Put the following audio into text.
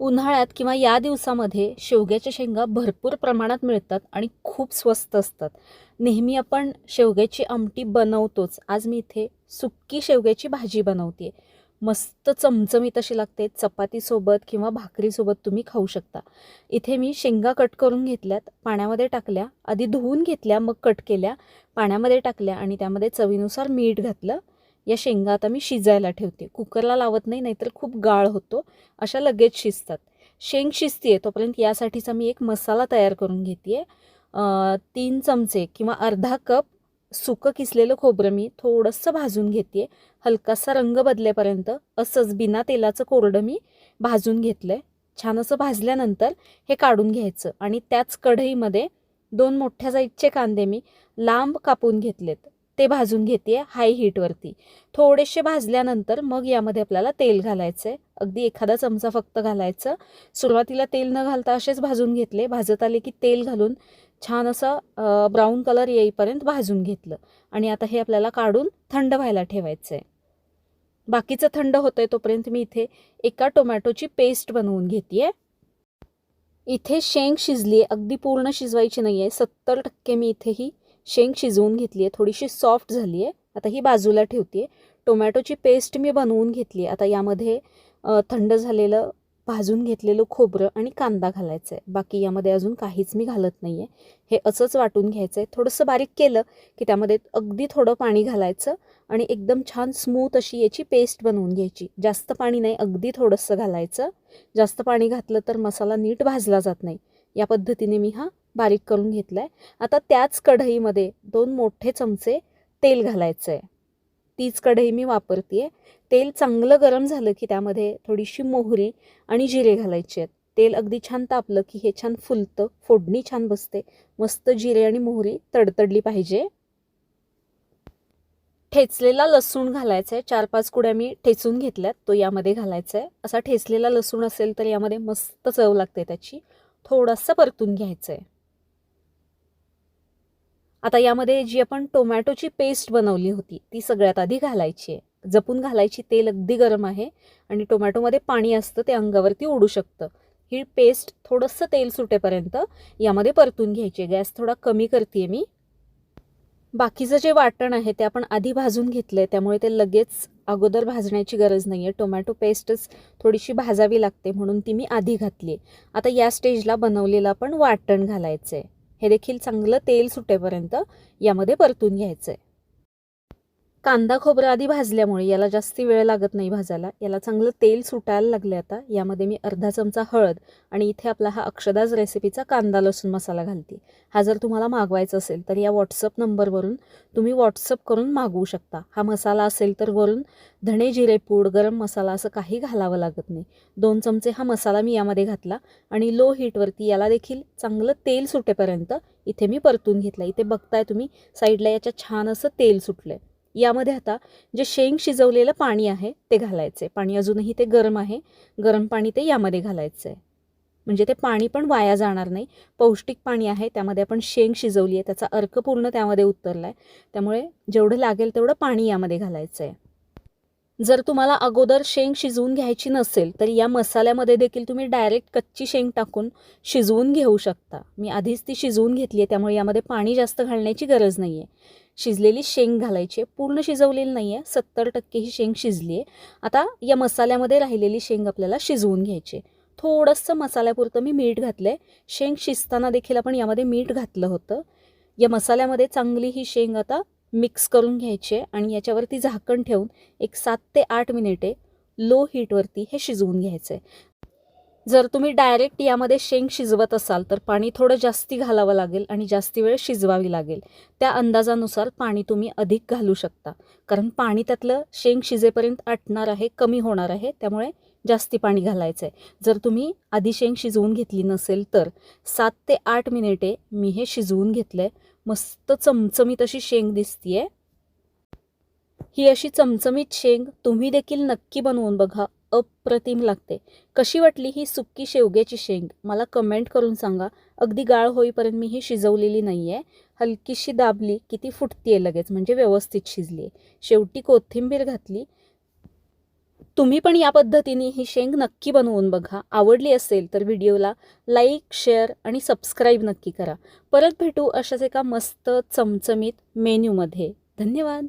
उन्हाळ्यात किंवा या दिवसामध्ये शेवग्याच्या शेंगा भरपूर प्रमाणात मिळतात आणि खूप स्वस्त असतात. नेहमी आपण शेवग्याची आमटी बनवतोच. आज मी इथे सुक्की शेवग्याची भाजी बनवते मस्त चमचमीत अशी लागते. चपातीसोबत किंवा भाकरीसोबत तुम्ही खाऊ शकता. इथे मी शेंगा कट करून घेतल्यात पाण्यामध्ये टाकल्या. आधी धुवून घेतल्या मग कट केल्या. पाण्यामध्ये टाकल्या आणि त्यामध्ये चवीनुसार मीठ घातलं. या शेंगा आता मी शिजायला ठेवते. कुकरला लावत नाही नाहीतर खूप गाळ होतो. अशा लगेच शिजतात. शेंग शिजते तोपर्यंत यासाठीचा मी एक मसाला तयार करून घेते तीन चमचे किंवा अर्धा कप सुकं किसलेलं खोबरं मी थोडंसं भाजून घेते हलकासा रंग बदलेपर्यंत असंच बिना तेलाचं कोरडं मी भाजून घेतलं आहे छान असं भाजल्यानंतर हे काढून घ्यायचं आणि त्याच कढईमध्ये दोन मोठ्या साईजचे कांदे मी लांब कापून घेतलेत. ते भाजून घेते हाय हीटवरती थोडेसे भाजल्यानंतर मग यामध्ये आपल्याला तेल घालायचं आहे अगदी एखादा चमचा फक्त घालायचं. सुरुवातीला तेल न घालता असेच भाजून घेतले. भाजत आले की तेल घालून छान असं ब्राऊन कलर येईपर्यंत भाजून घेतलं. आणि आता हे आपल्याला काढून थंड व्हायला ठेवायचं आहे बाकीचं थंड होतं आहे तोपर्यंत मी इथे एका टोमॅटोची पेस्ट बनवून घेते इथे शेंग शिजली आहे अगदी पूर्ण शिजवायची नाही आहे सत्तर टक्के मी इथे ही शेंग शिजवून घेतली आहे थोडीशी सॉफ्ट झाली आहे आता ही बाजूला ठेवते आहे टोमॅटोची पेस्ट मी बनवून घेतली आहे आता यामध्ये थंड झालेलं भाजून घेतलेलं खोबरं आणि कांदा घालायचं आहे बाकी यामध्ये अजून काहीच मी घालत नाही आहे हे असंच वाटून घ्यायचं आहे थोडंसं बारीक केलं की त्यामध्ये अगदी थोडं पाणी घालायचं आणि एकदम छान स्मूथ अशी याची पेस्ट बनवून घ्यायची. जास्त पाणी नाही अगदी थोडंसं घालायचं. जास्त पाणी घातलं तर मसाला नीट भाजला जात नाही. या पद्धतीने मी हा बारीक करून घेतला आहे आता त्याच कढईमध्ये दोन मोठे चमचे तेल घालायचं आहे तीच कढई मी वापरते आहे तेल चांगलं गरम झालं की त्यामध्ये थोडीशी मोहरी आणि जिरे घालायचे आहेत. तेल अगदी छान तापलं की हे छान फुलतं फोडणी छान बसते. मस्त जिरे आणि मोहरी तडतडली पाहिजे. ठेचलेला लसूण घालायचा आहे चार पाच कुड्या मी ठेचून घेतल्यात. तो यामध्ये घालायचा आहे असा ठेचलेला लसूण असेल तर यामध्ये मस्त चव लागते त्याची. थोडंसं परतून घ्यायचं आहे आता यामध्ये जी आपण टोमॅटोची पेस्ट बनवली होती ती सगळ्यात आधी घालायची आहे. जपून घालायची तेल अगदी गरम आहे आणि टोमॅटोमध्ये पाणी असतं ते अंगावरती ओढू शकतं. ही पेस्ट थोडंसं तेल सुटेपर्यंत यामध्ये परतून घ्यायची गॅस थोडा कमी करते मी. बाकीचं जे वाटण आहे ते आपण आधी भाजून घेतलं आहे त्यामुळे ते लगेच अगोदर भाजण्याची गरज नाही आहे टोमॅटो पेस्टच थोडीशी भाजावी लागते म्हणून ती मी आधी घातली आहे आता या स्टेजला बनवलेलं आपण वाटण घालायचं आहे हे देखील चांगलं तेल सुटेपर्यंत यामध्ये परतून घ्यायचं आहे कांदा खोबरं आधी भाजल्यामुळे याला जास्ती वेळ लागत नाही भाजायला. याला चांगलं तेल सुटायला लागले आता. यामध्ये मी अर्धा चमचा हळद आणि इथे आपला हा अक्षदाज रेसिपीचा कांदा लसूण मसाला घालते. हा जर तुम्हाला मागवायचा असेल तर या व्हॉट्सअप नंबरवरून तुम्ही व्हॉट्सअप करून मागवू शकता. हा मसाला असेल तर वरून धणे जिरे पूड गरम मसाला असं काही घालावं लागत नाही. दोन चमचे हा मसाला मी यामध्ये घातला आणि लो हीटवरती याला देखील चांगलं तेल सुटेपर्यंत इथे मी परतून घेतला इथे बघताय तुम्ही साईडला याच्या छान असं तेल सुटलं आहे यामध्ये आता जे शेंग शिजवलेलं पाणी आहे ते घालायचं आहे पाणी अजूनही ते गरम आहे. गरम पाणी ते यामध्ये घालायचं आहे म्हणजे ते पाणी पण वाया जाणार नाही. पौष्टिक पाणी आहे. त्यामध्ये आपण शेंग शिजवली आहे त्याचा अर्क पूर्ण त्यामध्ये उतरला आहे त्यामुळे जेवढं लागेल तेवढं पाणी यामध्ये घालायचं आहे जर तुम्हाला अगोदर शेंग शिजवून घ्यायची नसेल तर या मसाल्यामध्ये देखील तुम्ही डायरेक्ट कच्ची शेंग टाकून शिजवून घेऊ शकता. मी आधीच ती शिजवून घेतली आहे त्यामुळे यामध्ये पाणी जास्त घालण्याची गरज नाही आहे शिजलेली शेंग घालायची आहे. पूर्ण शिजवलेली नाही आहे सत्तर टक्के ही शेंग शिजली आहे आता या मसाल्यामध्ये राहिलेली शेंग आपल्याला शिजवून घ्यायची थोडंसं मसाल्यापुरतं मी मीठ घातलं आहे शेंग शिजताना देखील आपण यामध्ये मीठ घातलं होतं. या मसाल्यामध्ये चांगली ही शेंग आता मिक्स करून घ्यायची आहे आणि याच्यावरती झाकण ठेवून एक सात ते आठ मिनिटे लो हीटवरती हे शिजवून घ्यायचं आहे जर तुम्ही डायरेक्ट यामध्ये शेंग शिजवत असाल तर पाणी थोडं जास्ती घालावं लागेल आणि जास्ती वेळ शिजवावी लागेल. त्या अंदाजानुसार पाणी तुम्ही अधिक घालू शकता. कारण पाणी त्यातलं शेंग शिजेपर्यंत आटणार आहे कमी होणार आहे त्यामुळे जास्ती पाणी घालायचं आहे जर तुम्ही आधी शेंग शिजवून घेतली नसेल तर सात ते आठ मिनिटे मी हे शिजवून घेतलं आहे मस्त चमचमीत अशी शेंग दिसतीये. ही अशी चमचमीत शेंग तुम्ही देखील नक्की बनवून बघा. अप्रतिम लागते. कशी वाटली ही सुक्की शेवग्याची शेंग? मला कमेंट करून सांगा. अगदी गाळ होईपर्यंत मी ही शिजवलेली नाही आहे हलकीशी दाबली की ती फुटते लगेच म्हणजे व्यवस्थित शिजली आहे शेवटी कोथिंबीर घातली. तुम्ही पण या पद्धतीने ही शेंग नक्की बनवून बघा. आवडली असेल तर व्हिडिओला लाईक शेअर आणि सबस्क्राईब नक्की करा. परत भेटू अशाच एका मस्त चमचमीत मेन्यूमध्ये. धन्यवाद!